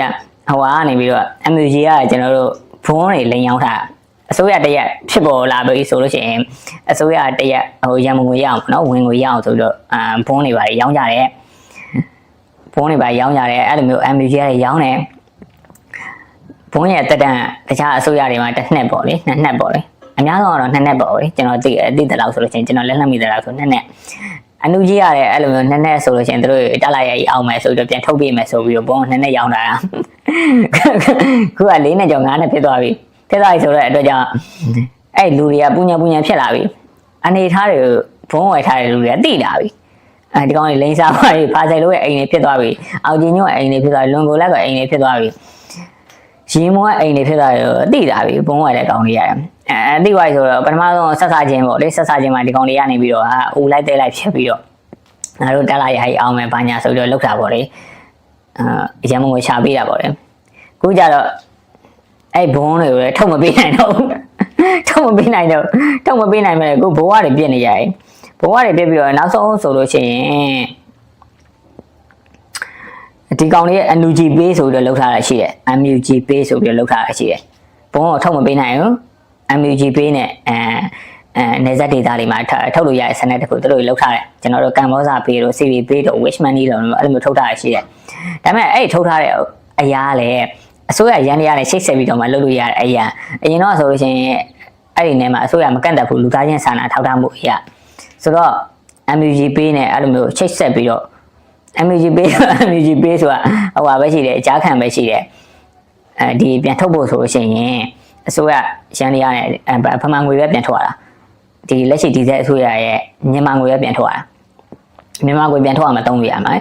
တာဟိုကနေပြီးတော့ MUG ကကျွန်တော်တို့ဘုန်းတွေလိန်ရောက်တာအစိုးရတရက်ဖြစ်ပေါ်လာပြီဆိုလို့ရှိရင်အစိုးရတရက်ဟိုရန်မငွေရအောင်ပေါ့နော်ဝင်ငွေရအောင်ဆိုပြီးတော့အာဘုန်းတွေပါရောင်းကြတယ်ဘုန်းတွေပါရောင်းကြတယ်အဲ့လိုမျိုး MUG ကရောင်းတယ်ဘုန်းရဲ့တက်တန်တခြားအစိုးရတွေမှာတစ်နှစ်ပေါ့လေနှစ်နှစ်ပေါ့လေအများဆုံးကတော့နှစ်နှစ်ပေါ့လေကျွန်တော်သိအသိတယ်လို့ဆိုလို့ရှိရင်ကျွန်တော်လက်လှမ်းမိတယ်လို့ဆိုနှစ်နှစ် အနုကြီးရတယ်အဲ့လိုမျိုးနှစ်နှစ်ဆိုလို့ရှိရင်တို့တက်လိုက်ရအောင်မယ်ဆိုပြီးတော့ပြန်ထုတ်ပေးမယ်ဆိုပြီးတော့ဘုန်းနှစ်နှစ်ရောင်းတာခုက၄နဲ့ကြောင်၅နဲ့ဖြစ်သွားပြီဖြစ်သွားပြီဆိုတော့အတွက်ကြောင့်အဲ့လူတွေကပူညာပူညာဖြစ်လာပြီအနေထားတွေဘုံဝယ်ထားတဲ့လူတွေကတိလာပြီအဲဒီကောင်တွေလိမ့်စားပါပြီဖာဆိုင်လို့ရဲ့အိမ်တွေဖြစ်သွားပြီအောင်ကြီးညွန့်အိမ်တွေဖြစ်သွားပြီလွန်ကိုလက်ကအိမ်တွေဖြစ်သွားပြီရင်မွေးအိမ်တွေဖြစ်သွားပြီတိလာပြီဘုံဝယ်တဲ့ကောင်တွေရတယ် အဲတိသွားပြီဆိုတော့ပထမဆုံးဆက်စားခြင်းပေါ့လေဆက်စားခြင်းမှာဒီကောင်တွေကနေပြီးတော့အာဦးလိုက်တဲလိုက်ဖြစ်ပြီးတော့ငါတို့တက်လိုက်ရည်အောင်မယ်ဘာညာဆိုပြီးတော့လောက်တာပေါ့လေအာရမငွေချပေးတာပေါ့လေခုကြတော့အဲ့ဘုံတွေကိုလည်းထုတ်မပေးနိုင်တော့ဘူးထုတ်မပေးနိုင်တော့ထုတ်မပေးနိုင်မဲ့ကိုဘဝတွေပြည့်နေကြတယ်ဘဝတွေပြည့်ပြီးတော့နောက်ဆုံးဆိုလို့ရှိရင်ဒီကောင်လေးရဲ့ NUG pay ဆိုပြီးတော့လောက်ထားတာရှိတယ် MUG pay ဆိုပြီးတော့လောက်ထားတာရှိတယ်ဘုံကိုထုတ်မပေးနိုင်ဘူး MUG pay နဲ့အဲအဲနေဆက်ဒေတာတွေမှာထုတ်လို့ရတဲ့စနစ်တစ်ခုတို့လောက်ထားတယ်ကျွန်တော်တို့ကံဘောစာ pay တို့ CV pay တို့ wish money တို့အဲ့လိုမျိုးထုတ်ထားတာရှိတယ်ဒါပေမဲ့အဲ့ဒီထုတ်ထားတဲ့အရာလည်းအစိုးရရန်တရားနဲ့ချိတ်ဆက်ပြီးတော့မှလုပ်လို့ရတဲ့အရာအရင်တော့ဆိုလို့ရှိရင်အဲ့ဒီနေမှာအစိုးရမကန့်တတ်ဘူးလူသားချင်းစာနာထောက်ထားမှုအရာဆိုတော့ MUG pay နဲ့အဲ့လိုမျိုးချိတ်ဆက်ပြီးတော့ MUG pay MUG pay ဆိုတာဟိုပါပဲရှိတယ်အကြခံပဲရှိတယ်အဲဒီပြန်ထုတ်ဖို့ဆိုလို့ရှိရင် အစိုးရရန်တရားနဲ့ဖမှန်ငွေပဲပြန်ထုတ်ရတာဒီလက်ရှိဒီဇက်အစိုးရရဲ့မြန်မာငွေပဲပြန်ထုတ်ရတာမြန်မာငွေပြန်ထုတ်ရမှာသုံးပြရမှာ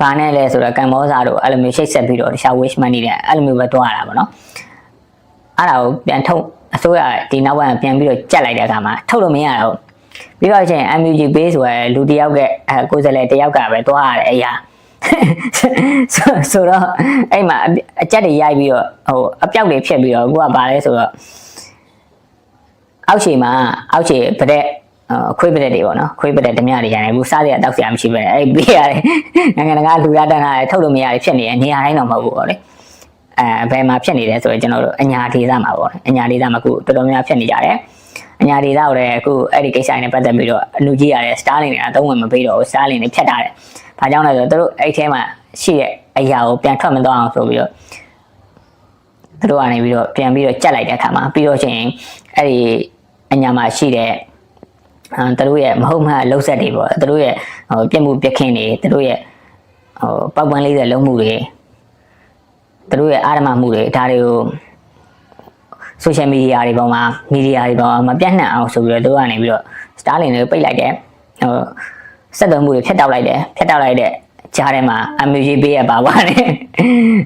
ဘာနဲ့လဲဆိုတော့ကံမောစာတို့အဲ့လိုမျိုးချိတ်ဆက်ပြီးတော့တခြား wish money တွေအဲ့လိုမျိုးပဲတွားရတာပေါ့နော်အဲ့ဒါကိုပြန်ထုတ်အစိုးရဒီနောက်ကပြန်ပြီးတော့ကြက်လိုက်တဲ့အခါမှာထုတ်လို့မရတော့ပြီးတော့ချင်း MUG base ဆိုရယ်လူတယောက်ကအဲကိုယ်စားလှယ်တယောက်ကပဲတွားရတဲ့အရာ ဆိုဆိုတော့အဲ့မှာအကြက်တွေရိုက်ပြီးတော့ဟိုအပြောက်တွေဖြစ်ပြီးတော့ကိုကဘာလဲဆိုတော့အောက်ခြေမှာအောက်ခြေပတဲ့အခွေးပတဲ့တွေပေါ့နော်ခွေးပတဲ့ဓမြတွေရတယ်ဘူးစားရတောက်စရာမရှိပဲအဲ့ပေးရတယ်နိုင်ငံတကာလူရတန်းတာထုတ်လို့မရဖြစ်နေတယ်နေရာတိုင်းတော့မဟုတ်ဘူးပေါ့လေအဲဘယ်မှာဖြစ်နေလဲဆိုတော့ကျွန်တော်တို့အညာဒေသမှာပေါ့အညာဒေသမှာအခုတော်တော်များများဖြစ်နေကြတယ်အညာဒေသကိုလည်းအခုအဲ့ဒီကိစ္စနဲ့ပတ်သက်ပြီးတော့အလူကြီးရတယ်စတားလင်တွေကသုံးဝင်မပေးတော့ဘူးစတားလင်တွေဖြတ်ထားတယ်။ ဘာကြောင့်လဲဆိုတော့သူတို့အဲ့ထဲမှာရှိတဲ့အရာကိုပြန်ထွက်မသွားအောင်ဆိုပြီးတော့သူတို့ကနေပြီးတော့ပြန်ပြီးတော့ကြက်လိုက်တဲ့အခါမှာပြီးတော့ချင်းအဲ့ဒီအညာမှာရှိတဲ့အဲသူတို့ရဲ့မဟုတ်မှန်လှုပ်ဆက်တွေပေါ့သူတို့ရဲ့ဟိုပြက်မှုပြက်ခင်းတွေသူတို့ရဲ့ဟိုပောက်ပန်းလေးတဲ့လုံးမှုတွေသူတို့ရဲ့အာရမမှုတွေဒါတွေကို social media တွေပေါ်မှာ media တွေပေါ်မှာမပြတ်နှံ့အောင်ဆိုပြီးတော့သူကနေပြီးတော့ Starlink တွေကိုပိတ်လိုက်တယ်ဟို စက်သွင်းမှုတွေဖြတ်တောက်လိုက်တယ်ဖြတ်တောက်လိုက်တဲ့ကြားထဲမှာ MUG ပေးရပါပါတယ်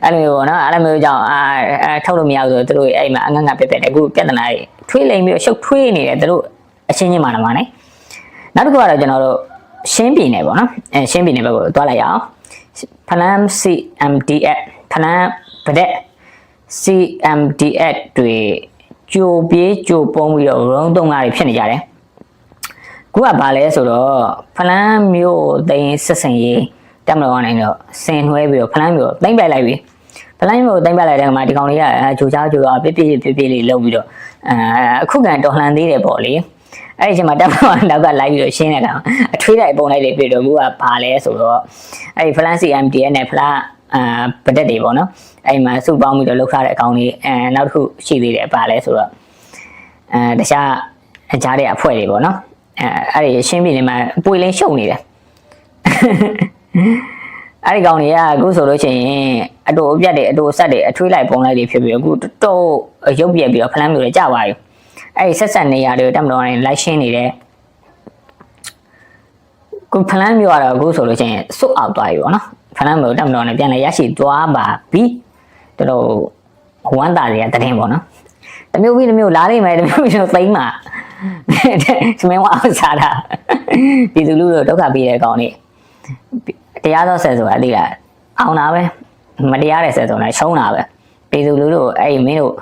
အဲ့လိုမျိုးပေါ့နော်အဲ့လိုမျိုးကြောင့်အာထုတ်လို့မရဘူးဆိုတော့သူတို့အဲ့မှာအငငပြက်ပြက်တယ်အခုပြဿနာတွေထွေးလိမ်ပြီးတော့ရှုပ်ထွေးနေတယ်သူတို့အချင်းချင်းမှလည်းမနဲ့နောက်တစ်ခုကတော့ကျွန်တော်တို့ရှင်းပြည်နယ်ပေါ့နော်အဲရှင်းပြည်နယ်ဘက်ကိုသွားလိုက်ရအောင်ဖလန် CMDF ဖလန်ဗဒက် CMDF တွေကြိုပြေးကြိုပုံးပြီးတော့ရုံးသုံးကားတွေဖြစ်နေကြတယ်။ ခုကဘာလဲဆိုတော့ဖလန်းမျိုးသိန်းဆက်စင်ရေးတက်မလို့နိုင်တော့စင်နှွဲပြီးတော့ဖလန်းမျိုးသိမ့်ပိုက်လိုက်ပြီ။ဖလန်းမျိုးသိမ့်ပိုက်လိုက်တဲ့အခါမှာဒီကောင်လေးကဂျိုချားဂျိုချားပြပြပြပြလေးလုပ်ပြီးတော့အဲအခုကန်တော်လှန်သေးတယ်ပေါ့လေ။အဲ့ဒီအချိန်မှာတက်မလို့နောက်ကလိုက်ပြီးတော့ရှင်းတဲ့ကောင်အထွေးလိုက်ပုံလိုက်တွေပြတော့ခုကဘာလဲဆိုတော့အဲ့ဒီဖလန်း CMDF နဲ့ဖလန်းအာပဒက်တွေပေါ့နော်အဲ့မှာစုပေါင်းပြီးတော့လောက်ထားတဲ့အကောင်လေးအဲနောက်တစ်ခုရှိသေးတယ်ပါလဲဆိုတော့အဲတခြားအကြားတဲ့အဖွဲ့တွေပေါ့နော် အဲအဲ့ဒီရှင်းပြည်နေမှာပွေလင်းရှုံနေတယ်အဲ့ဒီကောင်တွေကအခုဆိုလို့ရှိရင်အတူအပြတ်တွေအတူဆက်တွေအထွေးလိုက်ပုံလိုက်တွေဖြစ်ပြီးအခုတော်တော်ရုပ်ပြက်ပြီးတော့ဖလန်းမျိုးတွေကြာသွားပြီအဲ့ဒီဆက်ဆက်နေရတွေကိုတက်မတော်ရင်လိုက်ရှင်းနေတယ်ခုဖလန်းမျိုးကတော့အခုဆိုလို့ရှိရင်စွတ်အောက်သွားပြီပေါ့နော်ဖလန်းမျိုးတက်မတော်နဲ့ပြန်လဲရရှိသွားပါပြီတော်တော်ဝမ်းသာတွေကတရင်ပေါ့နော် တမျိုးပြီးတမျိုးလားလိမ့်မယ်တမျိုးပြီးတော့သိမ့်မှာစမင်းဝအောင်စားတာပြည်သူလူတို့ဒုက္ခပေးတဲ့ကောင်လေးတရားသောဆက်ဆိုတာသိလားအောင်တာပဲမတရားတဲ့ဆက်ဆိုတာရှုံးတာပဲပြည်သူလူတို့အဲ့မင်းတို့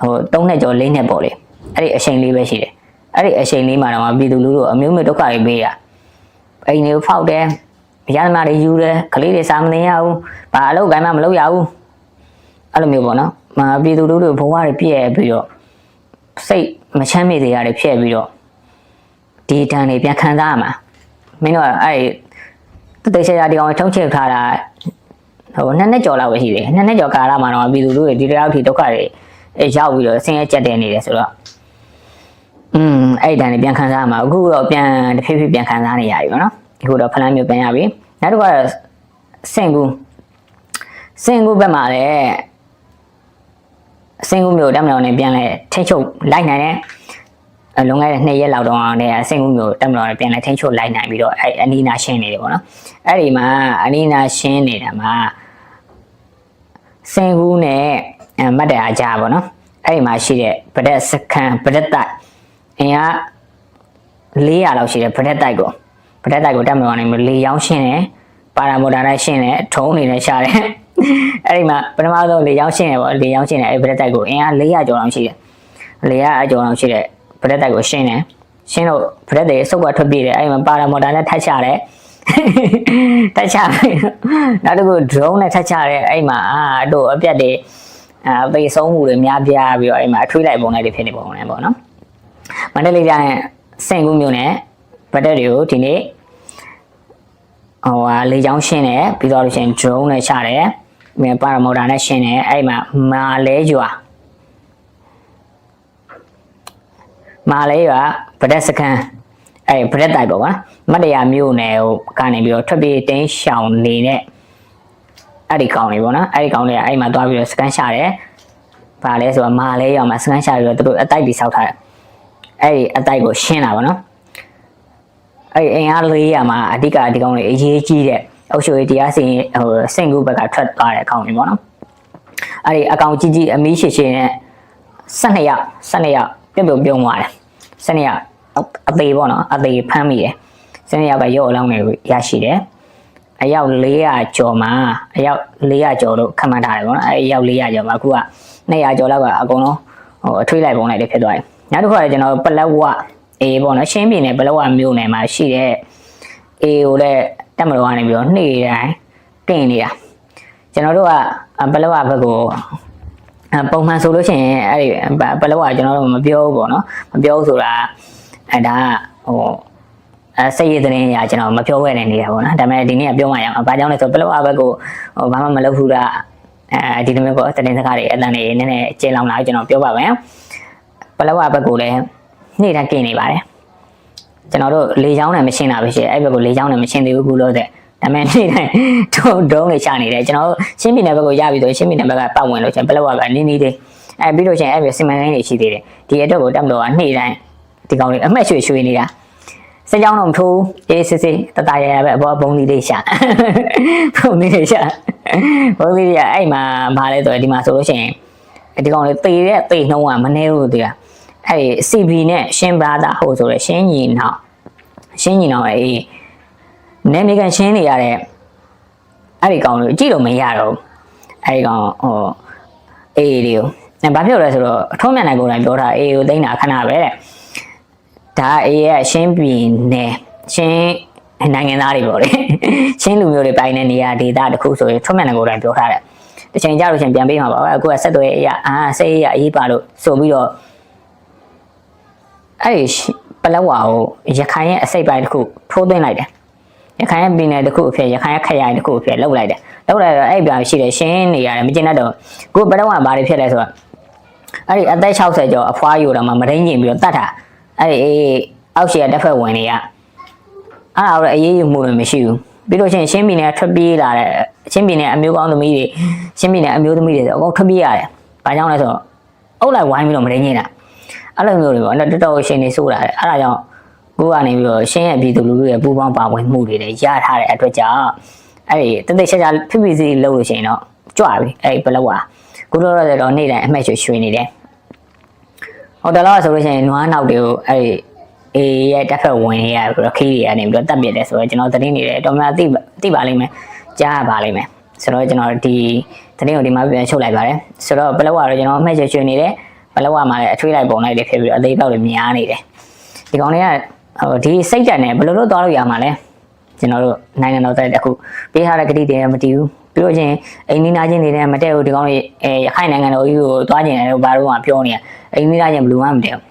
ဟို၃နှစ်ကျော်၄နှစ်ပေါ့လေအဲ့ဒီအချိန်လေးပဲရှိတယ်အဲ့ဒီအချိန်လေးမှာတော့ပြည်သူလူတို့အမျိုးမျိုးဒုက္ခတွေပေးတာအိမ်တွေကိုဖောက်တယ်ရသမားတွေယူတယ်ကလေးတွေစာမသိရဘူးဘာအလုပ်ကိုင်းမှမလုပ်ရဘူးအဲ့လိုမျိုးပေါ့နော် မပြည်သူလူထုဘဝတွေပြည့်ပြီးတော့စိတ်မချမ်းမြေတွေရတယ်ဖြစ်ပြီးတော့ဒီတန်တွေပြန်ခံစားရမှာမင်းတို့ကအဲ့ဒီတိတ်ချရာဒီကောင်ထုံးချထားတာဟိုနှစ်နှစ်ကျော်လောက်ပဲရှိတယ်နှစ်နှစ်ကျော်ကာလမှာတော့ပြည်သူလူတွေဒီတရောက်ထိဒုက္ခတွေရောက်ပြီးတော့ဆင်းရဲကြက်တဲနေတယ်ဆိုတော့อืมအဲ့ဒီတန်နေပြန်ခံစားရမှာအခုတော့ပြန်တစ်ဖြည်းဖြည်းပြန်ခံစားနေရပြီပေါ့နော်အခုတော့ဖလန်းမျိုးပြန်ရပြီနောက်တစ်ခါစင်ကူစင်ကူဘက်မှာလည်း စင်ကူမျိုးတက်မတော်နဲ့ပြန်လဲထိချုပ်လိုက်နိုင်တယ်အလွန်ခဲ့တဲ့နှစ်ရက်လောက်တော့လည်းစင်ကူမျိုးတက်မတော်နဲ့ပြန်လဲထိချုပ်လိုက်နိုင်ပြီးတော့အဲ့အနီးနာရှင်းနေတယ်ပေါ့နော်အဲ့ဒီမှာအနီးနာရှင်းနေတာမှာစင်ကူနဲ့အမတ်တရာကြားပေါ့နော်အဲ့ဒီမှာရှိတဲ့ဗဒက်စကန်ဗဒက်တိုက်အင်က400လောက်ရှိတယ်ဗရက်တိုက်ကိုဗရက်တိုက်ကိုတက်မလို့နိုင်ဘူးလေရောင်းရှင်းတယ်ပါရာမိုတာနဲ့ရှင်းတယ်ထုံးနေနဲ့ရှာတယ် အဲ့ဒီမှာပထမဆုံးလေရောင်းရှင်းတယ်ပေါ့လေရောင်းရှင်းတယ်အဲ့ဗရက်တိုက်ကိုအင်က400ကျော်လောက်ရှိတယ်400အကျော်လောက်ရှိတယ်ဗရက်တိုက်ကိုရှင်းတယ်ရှင်းတော့ဗရက်တွေစုပ်ကထွက်ပြေးတယ်အဲ့ဒီမှာပါရာမိုတာနဲ့ထပ်ချတယ်ထပ်ချပြီးနောက်တစ်ခု drone နဲ့ထပ်ချတယ်အဲ့မှာအာတို့အပြက်တွေအာပေဆုံးမှုတွေများပြားပြီးတော့အဲ့မှာအထွေးလိုက်ပုံလိုက်တွေဖြစ်နေပုံနဲ့ပေါ့နော်မန္တလေးတိုင်းစင်ကူးမြို့နယ်ဗတ်တက်တွေကိုဒီနေ့ဟိုဟာလေချောင်းရှင်းတယ်ပြီးတော့လို့ရှိရင် drone နဲ့ချတယ်မြန် ပါရမော်တာနဲ့ရှင်းတယ်အဲ့မှာမာလဲရွာမာလဲရွာဗတ်တက်စကန်အဲ့ဗတ်တက်တိုက်ပေါ့ကွာမတ်တရာမြို့နယ်ဟိုကနေပြီးတော့ထွက်ပြေးတင်းရှောင်နေတဲ့အဲ့ဒီကောင်တွေပေါ့နော်အဲ့ဒီကောင်တွေကအဲ့မှာသွားပြီးတော့စကန်ချတယ်ဗာလဲဆိုတော့မာလဲရွာမှာစကန်ချပြီးတော့သူတို့အတိုက်တွေစောက်ထားတယ်အဲ့ဒီအတိုက်ကိုရှင်းတာဗောနော်အဲ့ဒီအင်အား400မှာအဓိကဒီကောင်တွေအရေးကြီးတဲ့ အုပ်ချုပ်ရေးတရားစီရင်ဟိုစင်ကူဘက်ကထွက်သွားတဲ့အကောင်တွေဗောနော်အဲ့ဒီအကောင်ကြီးကြီးအမီးရှိရှိနဲ့12ရောက်12ရောက်ပြုတ်ပြုတ်ပြုံးသွားတယ်12ရောက်အသေးဗောနော်အသေးဖမ်းမိတယ်12ရောက်ကရုပ်အလောင်းတွေရရှိတယ်အယောက်400ကျော်မှာအယောက်400ကျော်လို့ခန့်မှန်းထားတယ်ဗောနော်အဲ့အယောက်400ကျော်မှာအခုက200ကျော်လောက်ကအကုန်လုံးဟိုအထွေးလိုက်ပုံလိုက်တွေဖြစ်သွားတယ်နောက်တစ်ခါကျကျွန်တော်ပလက်ဝအေးပေါ့နော်ရှင်းပြည်နယ်ပလက်ဝမြို့နယ်မှာရှိတဲ့အေးကိုလည်း တက်မလို့ကနေပြီးတော့နေ့တိုင်းတင်နေတာကျွန်တော်တို့ကပလက်ဝဘက်ကိုပုံမှန်ဆိုလို့ရှိရင်အဲ့ဒီပလက်ဝကျွန်တော်တို့မပြောဘူးပေါ့နော်မပြောဘူးဆိုတာအဲဒါဟိုအဲစိတ်ရည်သတင်းရကျွန်တော်မပြောခဲ့နေနေတာပေါ့နော်ဒါပေမဲ့ဒီနေ့ကပြောမှရအောင်ဘာကြောင့်လဲဆိုပလက်ဝဘက်ကိုဟိုဘာမှမလုပ်ဘူးလားအဲဒီလိုမျိုးပေါ့သတင်းစကားတွေအတန်တွေနည်းနည်းကျေလောင်လာကျွန်တော်ပြောပါမယ်ပလဝဘက်ကိုလည်းနေ့တိုင်းกินနေပါတယ် ကျွန်တော်တို့လေချောင်းနဲ့မရှင်းတာပဲရှိတယ်အဲ့ဘက်ကိုလေချောင်းနဲ့မရှင်းသေးဘူးခုလို့တဲ့ဒါပေမဲ့နေ့တိုင်းထုံဒုံးတွေချနေတယ်ကျွန်တော်တို့ရှင်းပြည်နယ်ဘက်ကိုရပြီဆိုရင်ရှင်းပြည်နယ်ဘက်ကပတ်ဝင်လို့ချင်းပလဝကနင်းနေတယ်အဲ့ပြီးလို့ချင်းအဲ့ဘက်စီမံကိန်းတွေရှိသေးတယ်ဒီအတွက်ကိုတက်မလို့ကနေ့တိုင်းဒီကောင်တွေအမှတ်ရွှေရွှေနေတာစကြောင်းတော့မထိုးအေးစစ်စစ်တတရရပဲအပေါ်ဘုံသီးလေးရှာဘုံသီးလေးရှာဘုံသီးလေးကအဲ့မှာမလဲဆိုရင်ဒီမှာဆိုလို့ရှိရင်ဒီကောင်လေးသေတဲ့သေနှုံးကမနေဘူးတည်တာ အဲ့ဒီ CB နဲ့ရှင်းဘာသာဟိုဆိုရယ်ရှင်းညီနောက်ရှင်းညီနောက်အေးနေနေကန်ရှင်းနေရတဲ့အဲ့ဒီကောင်ကိုကြည့်လို့မရတော့ဘူးအဲ့ဒီကောင်ဟိုအေးလေးကိုအဲဘာဖြစ်လဲဆိုတော့အထုံးမြန်နိုင်ကိုယ်တိုင်ပြောတာအေးကိုသိမ့်တာခဏပဲတဲ့ဒါအေးရဲ့ရှင်းပြည်နယ်ရှင်းနိုင်ငံသားတွေပေါ့လေရှင်းလူမျိုးတွေပိုင်းတဲ့နေရာဒေသတစ်ခုဆိုရင်ထုံးမြန်နိုင်ကိုယ်တိုင်ပြောထားတယ်တစ်ချိန်ကြလို့ချင်းပြန်ပေးမှာပါပဲအခုကဆက်သွယ်အရာအာစိတ်အရာအရေးပါလို့ဆိုပြီးတော့ အဲ့ဒီပလက်ဝါကိုရခိုင်ရဲ့အစိတ်ပိုင်းတစ်ခုထိုးသွင်းလိုက်တယ်ရခိုင်ရဲ့ပြည်နယ်တစ်ခုအဖြစ်ရခိုင်ရဲ့ခရိုင်တစ်ခုအဖြစ်လှုပ်လိုက်တယ်လှုပ်လိုက်တော့အဲ့ဒီပြန်ရှိတယ်ရှင်းနေရတယ်မကျင်တတ်တော့ကိုပလက်ဝါဘာတွေဖြစ်လဲဆိုတော့အဲ့ဒီအသက်60ကျော်အဖွားယူတော့မှမရင်းညင်ပြီးတော့တတ်တာအဲ့ဒီအောက်ရှေ့တက်ဖက်ဝင်တွေကအဲ့ဒါတော့အေးအေးယူမှုလည်းမရှိဘူးပြီးလို့ရှိရင်ရှင်းပြည်နယ်ထွက်ပြေးလာတဲ့ရှင်းပြည်နယ်အမျိုးကောင်းသမီးတွေရှင်းပြည်နယ်အမျိုးသမီးတွေဆိုအကုန်ထွက်ပြေးရတယ်။ဘာကြောင့်လဲဆိုတော့အုပ်လိုက်ဝိုင်းပြီးတော့မရင်းညင်တာ အဲ့လိုမျိုးတွေပေါ့နော်တော်တော်ရှင်နေဆိုတာလေအဲ့ဒါကြောင့်ကိုကနေပြီးတော့ရှင်းရဲ့ပြည်သူလူထုရဲ့ပူပေါင်းပါဝင်မှုတွေလည်းရထားတဲ့အတွက်ကြောင့်အဲ့ဒီတသက်ချာချာဖိဖိစီလုပ်လို့ရှိရင်တော့ကြွပြီအဲ့ဒီဘလောက်ပါကိုလိုတော့တော့နေ့တိုင်းအမှတ်ရွှေရွှေနေတယ်ဟိုတလောဆိုလို့ရှိရင်နွားနောက်တွေကိုအဲ့ဒီအေးရဲ့တက်ဖက်ဝင်ရပြီးတော့ခီးတွေကနေပြီးတော့တက်ပြစ်တယ်ဆိုတော့ကျွန်တော်သတင်းနေတယ်တော်များသိသိပါလိမ့်မယ်ကြားရပါလိမ့်မယ်ဆိုတော့ကျွန်တော်ဒီသတင်းကိုဒီမှာပြန်ချုပ်လိုက်ပါတယ်ဆိုတော့ဘလောက်ကတော့ကျွန်တော်အမှတ်ရွှေရွှေနေတယ် ဘလဝမှာလည်းအထွေးလိုက်ပုံလိုက်တွေဖြစ်ပြီးတော့အသေးပေါက်တွေများနေတယ်ဒီကောင်တွေကဟိုဒီစိတ်တက်နဲ့ဘယ်လိုလုပ်သွားလို့ရမှာလဲကျွန်တော်တို့နိုင်ငံတော်တက်တစ်ခုပေးထားတဲ့ကတိတွေမတည်ဘူးပြီးတော့ချင်းအိန္ဒိနာချင်းတွေနဲ့မတည့်ဘူးဒီကောင်တွေအဲရခိုင်နိုင်ငံတော်ကြီးကိုသွားကျင်တယ်လို့ဘာလို့မှပြောနေရအိန္ဒိနာချင်းဘယ်လူမှမတည့်ဘူး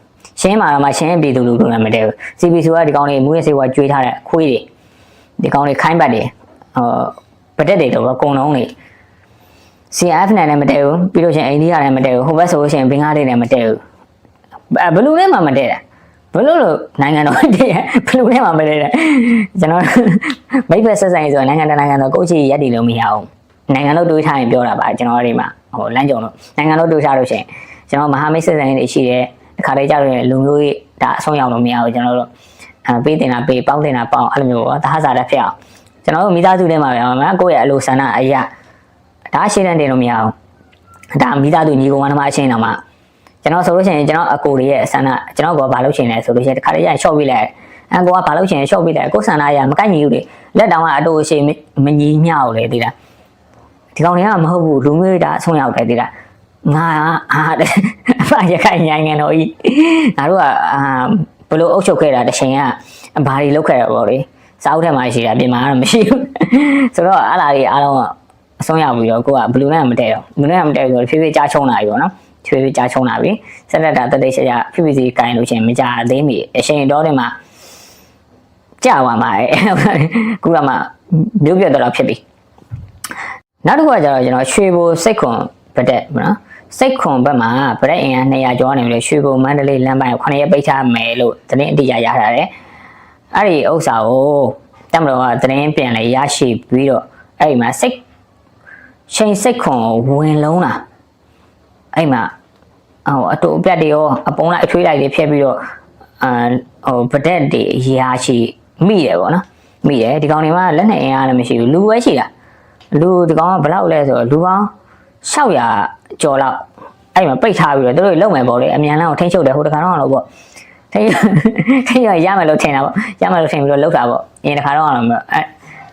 ရှင်းမှာတော့မှရှင်းပြည်သူလူထုလည်းမတည့်ဘူး CBC ကဒီကောင်တွေမူရစေဝါကျွေးထားတဲ့ခွေးတွေဒီကောင်တွေခိုင်းပတ်တွေဟောပတက်တွေတော့အကုန်လုံးတွေ CF နဲ့လည်းမတည့်ဘူးပြီးလို့ချင်းအိန္ဒိယလည်းမတည့်ဘူးဟိုဘက်ဆိုလို့ရှိရင်ဘင်္ဂလားဒေ့ရှ်လည်းမတည့်ဘူးအဲဘယ်လူနဲ့မှမတည့်တာဘယ်လိုလို့နိုင်ငံတော်တည့်ရဘယ်လူနဲ့မှမတည့်တာကျွန်တော်မိတ်ဖက်ဆက်ဆံရေးဆိုရင်နိုင်ငံတကာနိုင်ငံတော်ကိုယ့်ချီရက်တည်လို့မရအောင်နိုင်ငံလို့တွေးထားရင်ပြောတာပါကျွန်တော်တို့ဒီမှာဟိုလမ်းကြုံလို့နိုင်ငံလို့တွေးထားလို့ရှိရင်ကျွန်တော်မဟာမိတ်ဆက်ဆံရေးတွေရှိတယ်တစ်ခါတည်းကြောက်ရင်လူမျိုးရေးဒါအဆုံးရောက်လို့မရဘူးကျွန်တော်တို့အဲပေးတင်တာပေးပေါင်းတင်တာပေါင်းအဲ့လိုမျိုးပေါ့ဒါဟာစားတဲ့ဖြစ်အောင်ကျွန်တော်တို့မိသားစုထဲမှာပဲမကိုယ့်ရဲ့အလိုဆန္ဒအရာ ဒါရှင်းတန်းတင်လို့မရအောင်ဒါမိသားစုညီကောင်မနှမအချင်းတော်မှာကျွန်တော်ဆိုလို့ရှိရင်ကျွန်တော်အကိုတွေရဲ့ဆန္ဒကျွန်တော်ကဘာလုပ်ချင်လဲဆိုလို့ရှိရင်တစ်ခါတည်းရရှော့ပေးလိုက်အကိုကဘာလုပ်ချင်ရှော့ပေးလိုက်ကိုဆန္ဒရမကိုက်ညီဘူးလေလက်တောင်ကအတူအရှိမညီမျှဘူးလေသိလားဒီကောင်တွေကမဟုတ်ဘူးလူမျိုးတာအဆုံးရောက်တယ်သိလားငါအာအဖရခိုင်ညိုင်ငံတော်ကြီးငါတို့ကအာဘလို့အုပ်ချုပ်ခဲ့တာတစ်ချိန်ကဘာတွေလုပ်ခဲ့ရပေါ့လေစာအုပ်ထဲမှာရှိတာပြင်မှာတော့မရှိဘူးဆိုတော့အားလာကြီးအားလုံးက အဆုံးရောက်ပြီးတော့ကိုကဘလူးနဲ့မတည့်တော့ဘလူးနဲ့မတည့်ဆိုတော့ဖြည်းဖြည်းကြားချုံလာပြီပေါ့နော်ချွေးကြားချုံလာပြီဆက်လက်တာတတိချာချာ PVC ကင်လို့ရှိရင်မကြသေးမီအချိန်တော်တယ်မှာကြာသွားမှာအဲခုကမှမျိုးပြတ်တော့ဖြစ်ပြီနောက်တစ်ခုကကျတော့ကျွန်တော်ရွှေဘိုစိတ်ခွန်ဗတက်နော်စိတ်ခွန်ဘက်မှာဗရက်အင်အား200ကျော်နေပြီလေရွှေဘိုမန္တလေးလမ်းပိုင်း9ရက်ပိတ်ထားမယ်လို့သတင်းအတိအကျရထားတယ်အဲ့ဒီဥစ္စာကိုတမတော်ကသတင်းပြန်လေရရှိပြီးတော့အဲ့ဒီမှာစိတ် ချိန်စိတ်ခွန်ကိုဝင်လုံးတာအဲ့မှာဟိုအတူအပြတ်တွေရောအပုံလိုက်အချွေးလိုက်တွေဖျက်ပြီးတော့အာဟိုဗဒက်တွေရာရှိမိတယ်ပေါ့နော်မိတယ်ဒီကောင်တွေမှာလက်နဲ့အင်အားလည်းမရှိဘူးလူပဲရှိတာလူဒီကောင်ကဘယ်လောက်လဲဆိုတော့လူပေါင်း600ကျော်လောက်အဲ့မှာပိတ်ထားပြီးတော့တို့လုံမယ်ပေါ့လေအမြန်လန်းကိုထိန်းချုပ်တယ်ဟိုတခါတော့လို့ပေါ့ထိန်းထိန်းရရမယ်လို့ထင်တာပေါ့ရမယ်လို့ထင်ပြီးတော့လောက်တာပေါ့အရင်တခါတော့လို့အဲ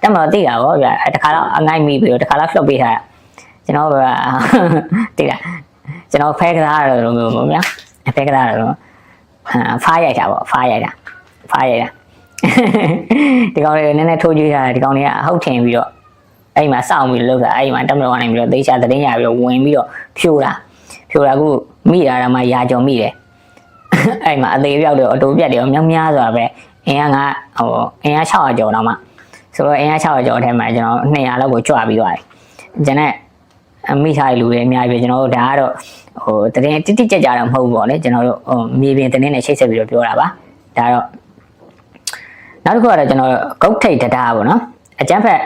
တက်မလို့သိတာပေါ့ဗျအဲတခါတော့အငိုက်မိပြီးတော့တခါတော့လှုပ်ပေးထားတာကျွန်တော်ကသိတာကျွန်တော်ဖဲကစားရတယ်လို့မျိုးပေါ့ဗျာဖဲကစားရတယ်လို့အာဖားရိုက်တာပေါ့ဖားရိုက်တာဖားရိုက်တာဒီကောင်လေးနည်းနည်းထိုးကြည့်တာဒီကောင်လေးကဟုတ်ထင်ပြီးတော့အဲ့မှာစောင့်ပြီးလောက်တာအဲ့မှာတက်မတော်ကနေပြီးတော့သေချာသတင်းရပြီးတော့ဝင်ပြီးတော့ဖြိုးတာဖြိုးတာခုမိတာတော့မှရာကြော်မိတယ်အဲ့မှာအသေးပြောက်တယ်အတိုးပြက်တယ်မြောင်းများဆိုတာပဲအင်ကငါဟိုအင်က600ကျော်တော့မှ ဆိုတော့အင်က600ကျော်အထက်မှာကျွန်တော်200လောက်ကိုကြွပြီးသွားတယ်ကျန်တဲ့အမိထားတဲ့လူတွေအများကြီးပဲကျွန်တော်တို့ဒါကတော့ဟိုတရင်တိတိကျကျတော့မဟုတ်ဘူးပေါ့လေကျွန်တော်တို့ဟိုမြေပြင်တရင်နဲ့ချိတ်ဆက်ပြီးတော့ပြောတာပါဒါတော့နောက်တစ်ခုကတော့ကျွန်တော်ဂုတ်ထိတ်တရားပေါ့နော်အကျန်းဖက်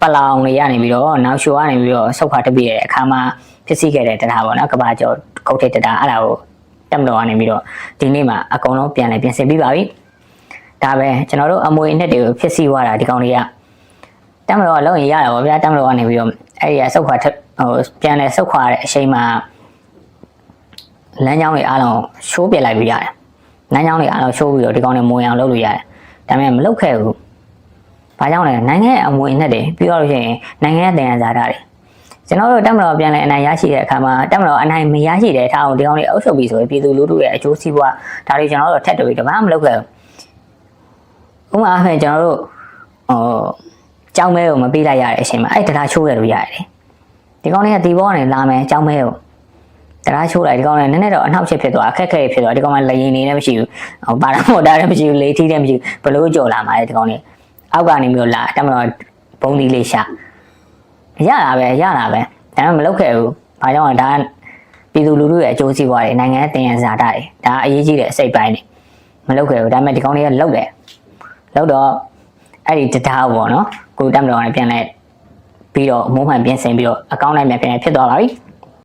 ပလောင်တွေရနေပြီးတော့နောက်ရှိုးကနေပြီးတော့ဆုတ်ခွာတက်ပြီးတဲ့အခါမှာဖြစ်စီခဲ့တဲ့တရားပေါ့နော်ကဘာကျော်ဂုတ်ထိတ်တရားအဲ့ဒါကိုတက်မတော်ကနေပြီးတော့ဒီနေ့မှာအကုန်လုံးပြန်လဲပြင်ဆင်ပြီးပါပြီ ဒါပဲကျွန်တော်တို့အမွေအနှစ်တွေကိုဖြစ်စီသွားတာဒီကောင်တွေကတက်မတော်ကလုံးရင်ရတာပေါ့ဗျာတက်မတော်ကနေပြီးတော့အဲ့ဒီကဆုတ်ခွာထက်ဟိုပြန်လဲဆုတ်ခွာတဲ့အချိန်မှာလမ်းကြောင်းတွေအားလုံးရှိုးပြလိုက်ပြီးရတယ်လမ်းကြောင်းတွေအားလုံးရှိုးပြီးတော့ဒီကောင်တွေမဝင်အောင်လုပ်လို့ရတယ်ဒါပေမဲ့မလုပ်ခဲ့ဘူးဘာကြောင့်လဲနိုင်ငံရဲ့အမွေအနှစ်တွေပြီးတော့လို့ရှိရင်နိုင်ငံရဲ့တင်ရဇာတာတွေကျွန်တော်တို့တက်မတော်ပြန်လဲအနိုင်ရရှိတဲ့အခါမှာတက်မတော်အနိုင်မရရှိတဲ့ထားအောင်ဒီကောင်တွေအုပ်ချုပ်ပြီးဆိုရင်ပြည်သူလူထုရဲ့အကျိုးစီးပွားဒါတွေကျွန်တော်တို့ထက်တူပြီးတမမလုပ်ခဲ့ဘူး ဥပမာအားဖြင့်ကျွန်တော်တို့ဟိုကြောင်းမဲကိုမပေးလိုက်ရတဲ့အချိန်မှာအဲ့တရားချိုးရလို့ရတယ်ဒီကောင်တွေကဒီဘောကနေလာမယ်ကြောင်းမဲကိုတရားချိုးလိုက်ဒီကောင်ကနည်းနည်းတော့အနှောက်အယှက်ဖြစ်သွားအခက်အခဲဖြစ်သွားဒီကောင်ကလရင်နေလည်းမရှိဘူးဟိုပါရမော်တာလည်းမရှိဘူးလေထီးလည်းမရှိဘူးဘလို့ကြော်လာမှာလေဒီကောင်တွေအောက်ကနေမျိုးလာတက်မတော့ဘုံသီးလေးရှာရတာပဲရတာပဲဒါမှမလုပ်ခဲ့ဘူးဘာကြောင့်လဲဒါကပြည်သူလူထုရဲ့အကျိုးစီးပွားတွေနိုင်ငံရဲ့တင်ရဇာတာတွေဒါအရေးကြီးတဲ့အစိတ်ပိုင်းတွေမလုပ်ခဲ့ဘူးဒါပေမဲ့ဒီကောင်တွေကလုပ်တယ် လုပ်တော့အဲ့ဒီတရားပေါ့နော်ကိုတက်မတော်ကနေပြန်လဲပြီးတော့အမိုးမှန်ပြင်ဆင်ပြီးတော့အကောင့်လိုက်မြန်ပြန်ဖြစ်သွားပါပြီ